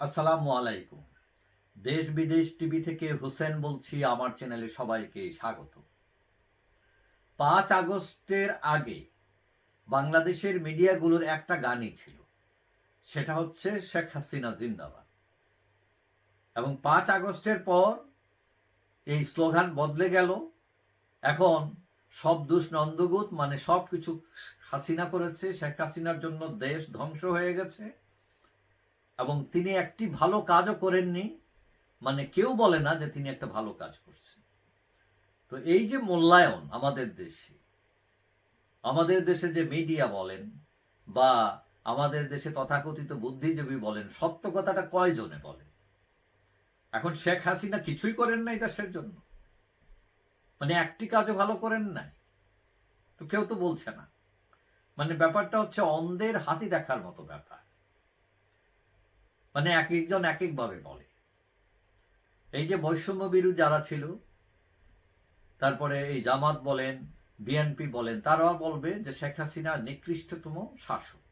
আসসালামু আলাইকুম। দেশ বিদেশ টিভি থেকে হোসেন বলছি, আমার চ্যানেলে সবাইকে স্বাগত। পাঁচ আগস্টের আগে বাংলাদেশের মিডিয়াগুলোর একটা গানই ছিল, সেটা হচ্ছে শেখ হাসিনা জিন্দাবাদ। এবং পাঁচ আগস্টের পর এই স্লোগান বদলে গেল। এখন সব দুষ নন্দগুত মানে সব কিছু হাসিনা করেছে। শেখ হাসিনার জন্য দেশ ধ্বংস হয়ে গেছে। এবং তিনি একটি ভালো কাজও করেননি। মানে কেউ বলে না যে তিনি একটা ভালো কাজ করছেন। তো এই যে মূল্যায়ন আমাদের দেশে আমাদের দেশে যে মিডিয়া বলেন বা আমাদের দেশে তথাকথিত বুদ্ধিজীবী বলেন, সত্য কথাটা কয়জনে বলেন এখন শেখ হাসিনা কিছুই করেন নাই দেশের জন্য। মানে একটি কাজও ভালো করেন নাই। তো কেউ তো বলছে না। মানে ব্যাপারটা হচ্ছে অন্ধের হাতি দেখার মতো ব্যাপার। মানে এক একজন এক একভাবে বলে। এই যে বৈষম্য বিরোধী যারা ছিল, তারপরে এই জামাত বলেন বিএনপি বলেন তারা বলবে যে শেখ হাসিনা নিকৃষ্টতম শাসক।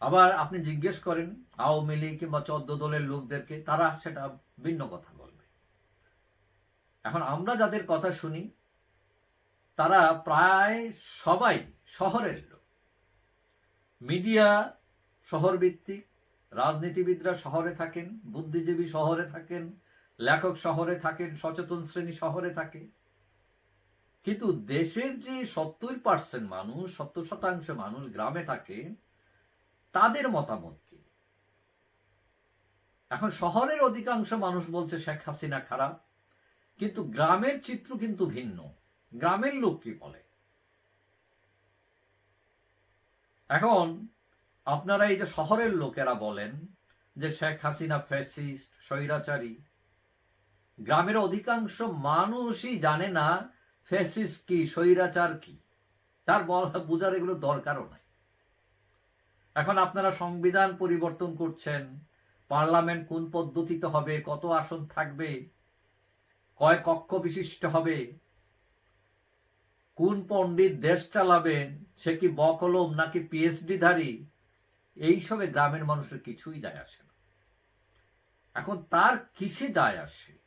আবার আপনি জিজ্ঞেস করেন, আওয়ামী লীগ কিংবা চোদ্দ দলের লোকদেরকে, তারা সেটা ভিন্ন কথা বলবে। এখন আমরা যাদের কথা শুনি, তারা প্রায় সবাই শহরের লোক। মিডিয়া শহর ভিত্তিক রাজনীতিবিদরা শহরে থাকেন, বুদ্ধিজীবী শহরে থাকেন, লেখক শহরে থাকেন, সচেতন শ্রেণি শহরে থাকে। কিন্তু দেশের যে সত্তর পার্সেন্ট মানুষ, সত্তর শতাংশ মানুষ গ্রামে থাকে, তাদের মতামত কি? এখন শহরের অধিকাংশ মানুষ বলছে, শেখ হাসিনা খারাপ। কিন্তু গ্রামের চিত্র কিন্তু ভিন্ন। গ্রামের লোক কি বলে? এখন আপনারা এই যে শহরের লোকেরা বলেন যে শেখ হাসিনা ফ্যাসিস্ট, স্বৈরাচারী, গ্রামের অধিকাংশ মানুষই জানে না ফ্যাসিস্ট কি, স্বৈরাচার কি। তার বোঝার এগুলো দরকারও নাই। এখন আপনারা সংবিধান পরিবর্তন করছেন, পার্লামেন্ট কোন পদ্ধতিতে হবে, কত আসন থাকবে, কয় কক্ষ বিশিষ্ট হবে, কোন পণ্ডিত দেশ চালাবেন সে কি বকলম নাকি পিএইচডি ধারী? এইসবে গ্রামের মানুষের কিছুই যায় আসে না। এখন তার কিসে যায় আসে?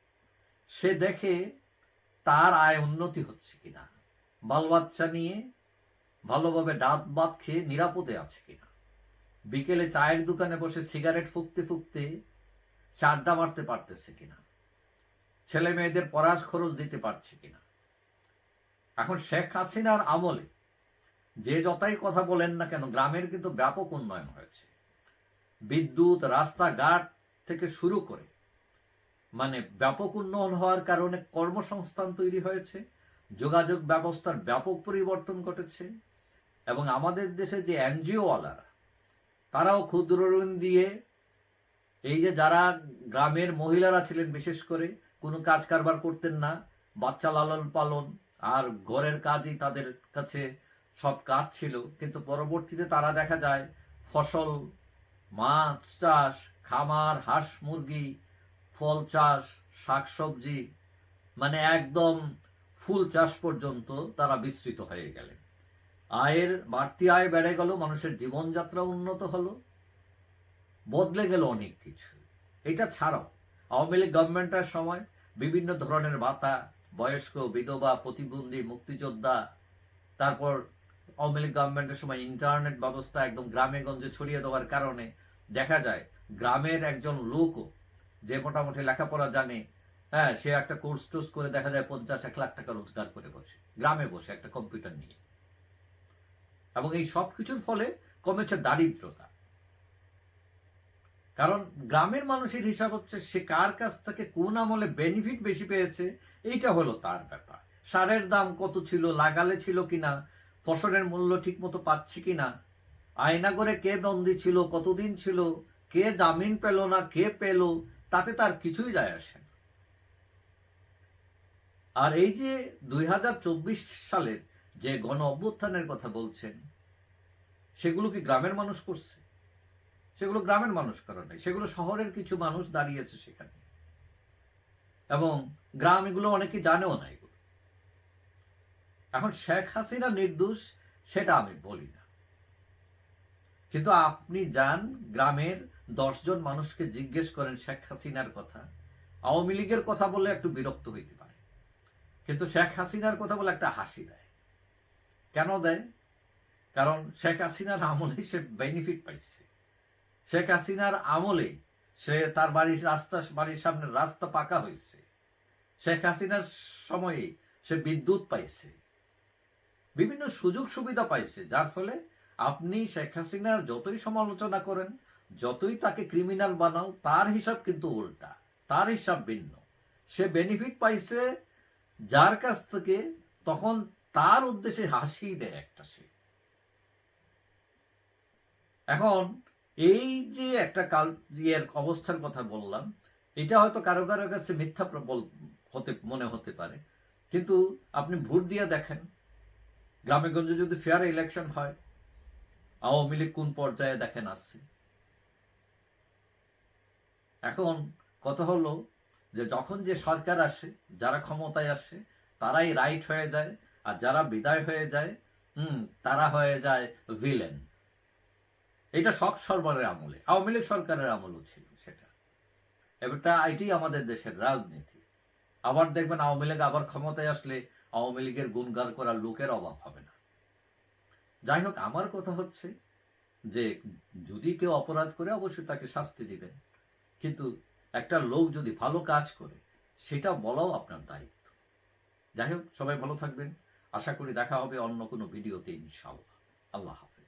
সে দেখে তার আয় উন্নতি হচ্ছে কিনা? বাল বাচ্চা নিয়ে ভালোভাবে ডাত বাত খেয়ে নিরাপদে আছে কিনা? বিকেলে চায়ের দোকানে বসে সিগারেট ফুঁকতে ফুঁকতে সে আড্ডা মারতে পারতেছে কিনা? ছেলে মেয়েদের পড়াশ খরচ দিতে পারছে কিনা? এখন শেখ হাসিনার আমলে যে যতাই কথা বলেন না কেন, গ্রামের কিন্তু ব্যাপক উন্নয়ন হয়েছে। বিদ্যুৎ, রাস্তাঘাট থেকে শুরু করে মানে ব্যাপক উন্নয়ন হওয়ার কারণে কর্মসংস্থান তৈরি হয়েছে, যোগাযোগ ব্যবস্থার ব্যাপক পরিবর্তন ঘটেছে, এবং আমাদের দেশে যে এনজিও ওয়ালারা তারাও ক্ষুদ্র ঋণ দিয়ে, এই যে যারা গ্রামের মহিলারা ছিলেন, বিশেষ করে কোনো কাজ কারবার করতেন না, বাচ্চা লালন পালন আর ঘরের কাজই তাদের কাছে সব কাজ ছিল, কিন্তু পরবর্তীতে তারা দেখা যায় ফসল, মাছ চাষ, খামার, হাঁস মুরগি, ফল চাষ, শাকসবজি মানে একদম ফুল চাষ পর্যন্ত তারা বিস্তৃত হয়ে গেলেন। আয়ের বাড়তি আয় বেড়ে গেল, মানুষের জীবনযাত্রা উন্নত হলো, বদলে গেল অনেক কিছু। এটা ছাড়াও আওয়ামী লীগ গভর্নমেন্টের সময় বিভিন্ন ধরনের ভাতা, বয়স্ক, বিধবা, প্রতিবন্ধী, মুক্তিযোদ্ধা, তারপর আওয়ামী লীগ গভর্নমেন্টের সময় ইন্টারনেট ব্যবস্থা একদম গ্রামে গঞ্জে ছড়িয়ে দেওয়ার কারণে দেখা যায় গ্রামের একজন লোকও যে মোটামুটি লেখাপড়া জানে হ্যাঁ সে একটা কোর্স টোর্স করে দেখা যায় পঞ্চাশ এক লাখ টাকা রোজগার করে বসে, গ্রামে বসে একটা কম্পিউটার নিয়ে। এবং এই সব কিছুর ফলে কমেছে দারিদ্রতা। কারণ গ্রামের মানুষের হিসাব হচ্ছে সে কার কাছ থেকে কোন আমলে বেনিফিট বেশি পেয়েছে, এইটা হলো তার ব্যাপার। সারের দাম কত ছিল, লাগালে ছিল কিনা ফসলের মূল্য ঠিক মতো পাচ্ছি কিনা? আয়না করে কে বন্দি ছিল? কতদিন ছিল? কে জামিন পেল না? কে পেল? তাতে তার কিছুই যায় আসে না। আর এই যে দুই হাজার চব্বিশ সালের যে গণ অভ্যুত্থানের কথা বলছেন, সেগুলো কি গ্রামের মানুষ করছে? সেগুলো গ্রামের মানুষ করে নাই। সেগুলো শহরের কিছু মানুষ দাঁড়িয়েছে সেখানে। এবং গ্রাম এগুলো অনেকে জানেও না এগুলো এখন শেখ হাসিনা নির্দোষ, সেটা আমি বলি না। কিন্তু আপনি যান গ্রামের দশজন মানুষকে জিজ্ঞেস করেন শেখ হাসিনার কথা, আওয়ামী লীগের কথা বলে একটু বিরক্ত হইতে পারে। কিন্তু শেখ হাসিনার কথা বলে একটা হাসি দেয়। কেন দেয়? কারণ শেখ হাসিনার আমলে সে বেনিফিট পাইছে। শেখ হাসিনার আমলে সে তার বাড়ির রাস্তা, বাড়ির সামনে রাস্তা পাকা হয়েছে শেখ হাসিনার সময়ে সে বিদ্যুৎ পাইছে। বিভিন্ন সুযোগ সুবিধা পাইছে, যার ফলে আপনি শেখ হাসিনার যতই সমালোচনা করেন, যতই তাকে ক্রিমিনাল বানাও, তার হিসাব কিন্তু উল্টা, তার হিসাব ভিন্ন। সে বেনিফিট পাইছে, যার কাছ থেকে তখন তার উদ্দেশ্যে হাসি দেয় একটা সে। এখন এই যে একটা কাল, ইয়ের অবস্থার কথা বললাম, এটা হয়তো কারও কারও কাছে মিথ্যা প্রবল হতে, মনে হতে পারে, কিন্তু আপনি ভোট দিয়ে দেখেন গ্রামে গঞ্জে যদি ফেয়ার ইলেকশন হয়, আওয়ামী লীগ কোন পর্যায়ে দেখেন আসছে? এখন কথা হলো যে যখন যে সরকার আসে, যারা ক্ষমতায় আসে, তারাই রাইট হয়ে যায়, আর যারা বিদায় হয়ে যায়, হুম, তারা হয়ে যায় ভিলেন এটা সব সরকারের আমলে, আওয়ামী লীগ সরকারের আমলও ছিল সেটা। এবারটা এটাই আমাদের দেশের রাজনীতি। আবার দেখবেন আওয়ামী লীগ আবার ক্ষমতায় আসলে আওয়ামী লীগের গুণগান করার লোকের অভাব হবে না। যাই হোক, আমার কথা হচ্ছে যে যদি কেউ অপরাধ করে, অবশ্যই তাকে শাস্তি দিবেন। কিন্তু একটা লোক যদি ভালো কাজ করে, সেটা বলাও আপনার দায়িত্ব। যাই হোক, সবাই ভালো থাকবেন। আশা করি দেখা হবে অন্য কোনো ভিডিওতে ইনশাল্লাহ আল্লাহ হাফেজ।